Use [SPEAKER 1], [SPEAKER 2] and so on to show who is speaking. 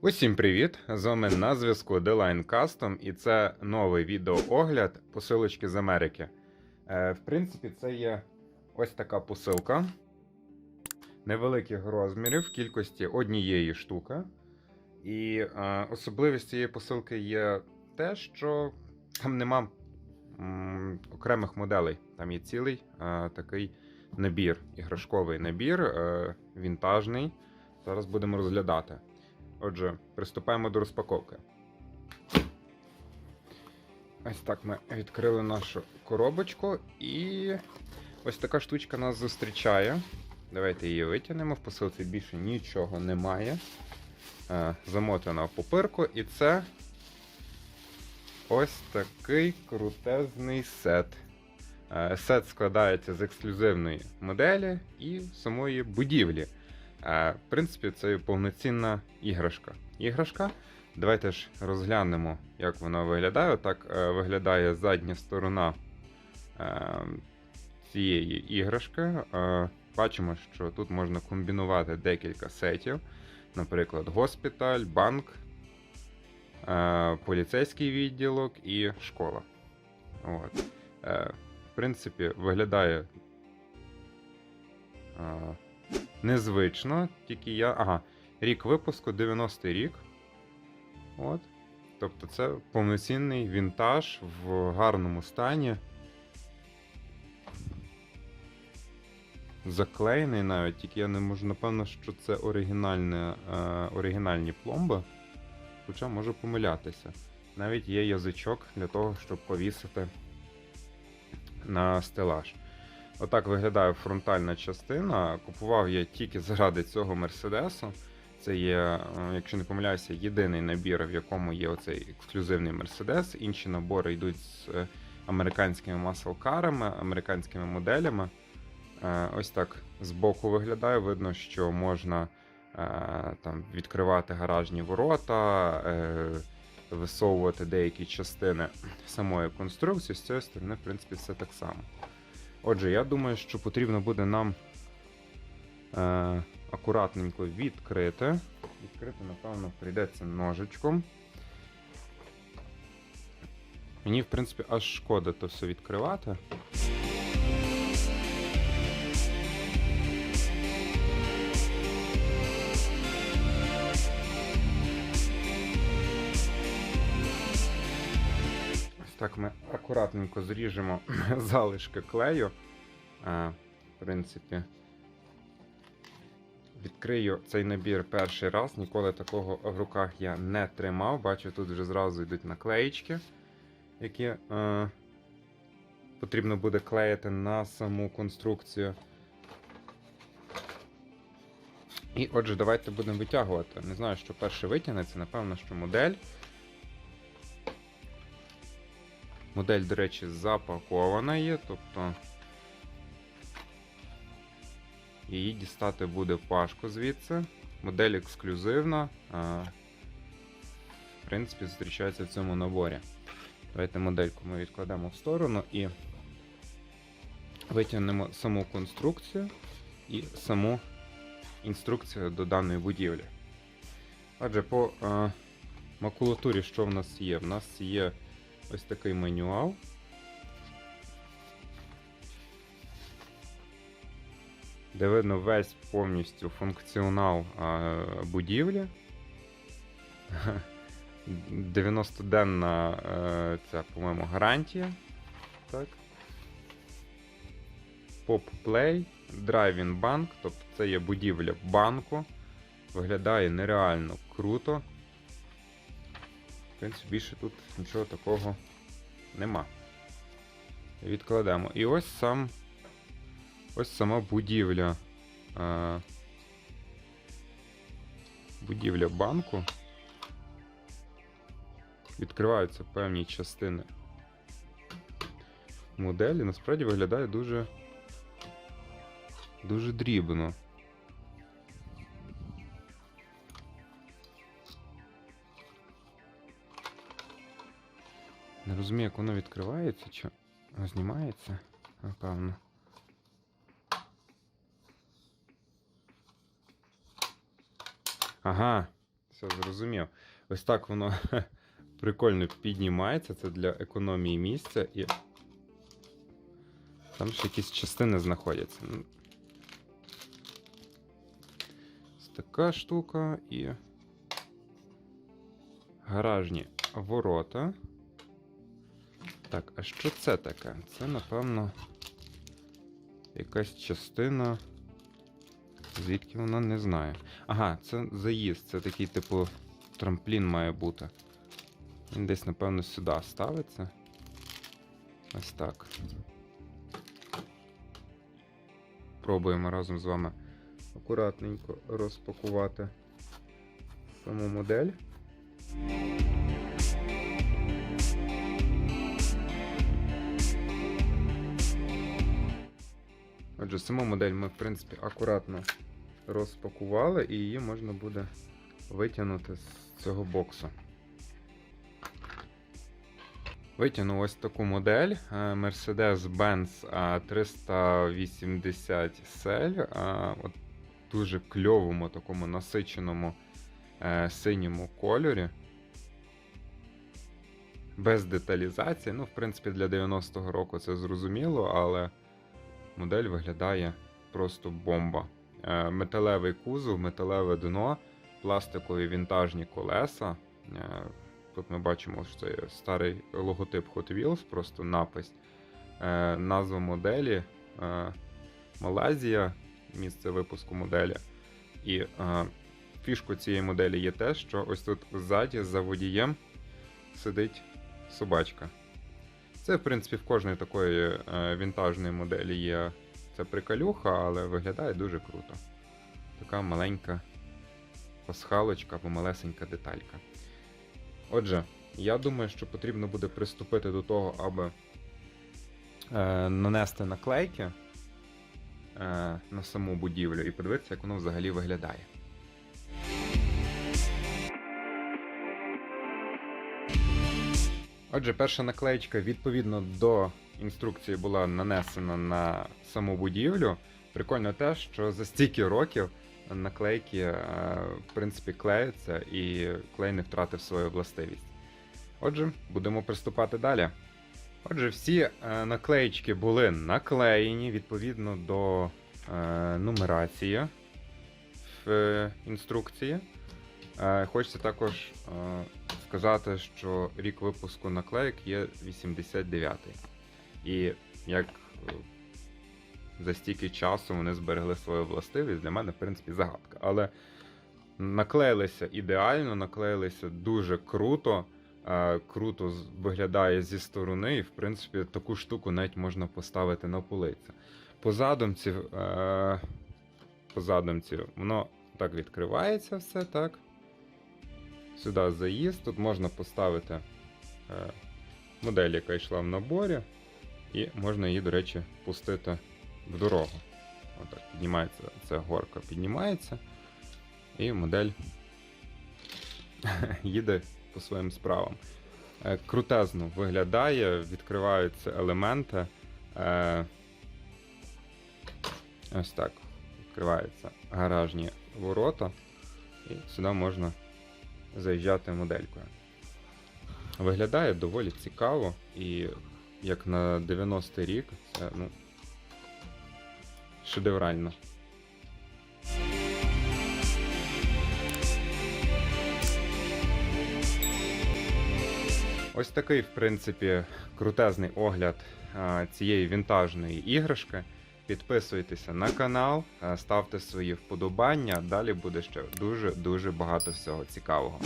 [SPEAKER 1] Усім привіт! З вами на зв'язку Deline Custom і це новий відеоогляд посилочки з Америки. Е, в принципі, це є ось така посилка невеликих розмірів в кількості однієї штуки. І е, особливість цієї посилки є те, що там нема окремих моделей. Там є цілий е, такий набір, іграшковий набір, вінтажний. Зараз будемо розглядати. Отже, приступаємо до розпаковки. Ось так ми відкрили нашу коробочку, і ось така штучка нас зустрічає. Давайте її витягнемо. В посилці більше нічого немає. Е, Замотана в пупирку, і це ось такий крутезний сет. Е, Сет складається з ексклюзивної моделі і самої будівлі. В принципі, це повноцінна іграшка. Іграшка. Давайте ж розглянемо, як вона виглядає. Отак е, виглядає задня сторона е, цієї іграшки. Е, Бачимо, що тут можна комбінувати декілька сетів. Наприклад, госпіталь, банк, поліцейський відділок і школа. От. В принципі, виглядає. Незвично, тільки я. Ага, рік випуску 90-й рік. От. Тобто це повноцінний вінтаж в гарному стані. Заклеєний навіть, тільки я не можу, напевно, що це оригінальне, е, оригінальні пломби. Хоча можу помилятися. Навіть є язичок для того, щоб повісити на стелаж. Отак виглядає фронтальна частина. Купував я тільки заради цього Мерседесу. Це є, е, якщо не помиляюся, єдиний набір, в якому є оцей ексклюзивний Мерседес. Інші набори йдуть з е, американськими маслкарами, американськими моделями. Е, Ось так збоку виглядає. Видно, що можна там відкривати гаражні ворота, висовувати деякі частини самої конструкції. З цієї сторони, в принципі, все так само. Отже, я думаю, що потрібно буде нам е, акуратненько відкрити. Відкрити, напевно, прийдеться ножичком. Мені, в принципі, аж шкода то все відкривати. Так ми акуратненько зріжемо залишки клею. В принципі, відкрию цей набір перший раз. Ніколи такого в руках я не тримав. Бачу, тут вже зразу йдуть наклеїчки, які е, потрібно буде клеїти на саму конструкцію. І отже, давайте будемо витягувати. Не знаю, що перше витягнеться, напевно, що модель. Модель, до речі, запакована є, тобто її дістати буде в пашку звідси. Модель ексклюзивна. В принципі, зустрічається в цьому наборі. Давайте модельку ми відкладемо в сторону і витягнемо саму конструкцію і саму інструкцію до даної будівлі. Отже, по макулатурі, що в нас є? В нас є ось такий манюал. Де видно весь повністю функціонал будівлі. 90-денна е, ця, по-моєму, гарантія. Так. Pop Play, Drive-in Bank, тобто це є будівля банку. Виглядає нереально круто. В принципі, більше тут нічого такого нема. Відкладемо. І ось сам. Ось сама будівля. Е, будівля банку. Відкриваються певні частини моделі. Насправді виглядає дуже. Дуже дрібно. Розумію, як воно відкривається, чи знімається, напевно. Ага, Все зрозумів. Ось так воно прикольно піднімається. Це для економії місця і. Там ще якісь частини знаходяться. Ну, Ось така штука і. Гаражні ворота. Так, а що це таке? Це, напевно, якась частина. Звідки вона не знаю. Ага, це заїзд, це такий, типу, трамплін має бути. Він десь, напевно, сюди ставиться. Ось так. Пробуємо разом з вами акуратненько розпакувати саму модель. Отже, саму модель ми, в принципі, акуратно розпакували і її можна буде витягнути з цього боксу. Витягнув ось таку модель е, Mercedes-Benz 380 SL. От дуже кльовому, такому насиченому е, синьому кольорі. Без деталізації. Ну, в принципі, для 90-го року це зрозуміло, але модель виглядає просто бомба. Е, Металевий кузов, металеве дно, пластикові вінтажні колеса. Е, Тут ми бачимо, що це старий логотип Hot Wheels, просто напис. Е, Назва моделі Малайзія, місце випуску моделі. І фішкою цієї моделі є те, що ось тут ззаді за водієм сидить собачка. Це, в принципі, в кожної такої е, вінтажної моделі є ця приколюха, але виглядає дуже круто. Така маленька пасхалочка або малесенька деталька. Отже, я думаю, що потрібно буде приступити до того, аби е, нанести наклейки е, на саму будівлю і подивитися, як воно взагалі виглядає. Отже, перша наклеєчка відповідно до інструкції була нанесена на саму будівлю. Прикольно те, що за стільки років наклейки е, в принципі клеються і клей не втратив свою властивість. Отже, будемо приступати далі. Отже, всі е, наклеїчки були наклеєні відповідно до е, нумерації в інструкції. Хочеться також сказати, що рік випуску наклеїк є 89-й. І як е, за стільки часу вони зберегли свою властивість, для мене, в принципі, загадка. Але наклеїлися ідеально, наклеїлися дуже круто. е, Круто виглядає зі сторони, і в принципі таку штуку навіть можна поставити на полицю. По задумці, е, по задумці воно так відкривається все, так. Сюди заїзд. Тут можна поставити е, модель, яка йшла в наборі, і можна її, до речі, пустити в дорогу. Отак, піднімається ця горка, піднімається, і модель їде по своїм справам. Е, Крутезно виглядає, відкриваються елементи. Е, Ось так. Відкриваються гаражні ворота, і сюди можна заїжджати моделькою. Виглядає доволі цікаво, і як на 90-й рік, це ну, шедеврально. Ось такий, в принципі, крутезний огляд цієї вінтажної іграшки. Підписуйтеся на канал, ставте свої вподобання. Далі буде ще дуже-дуже багато всього цікавого.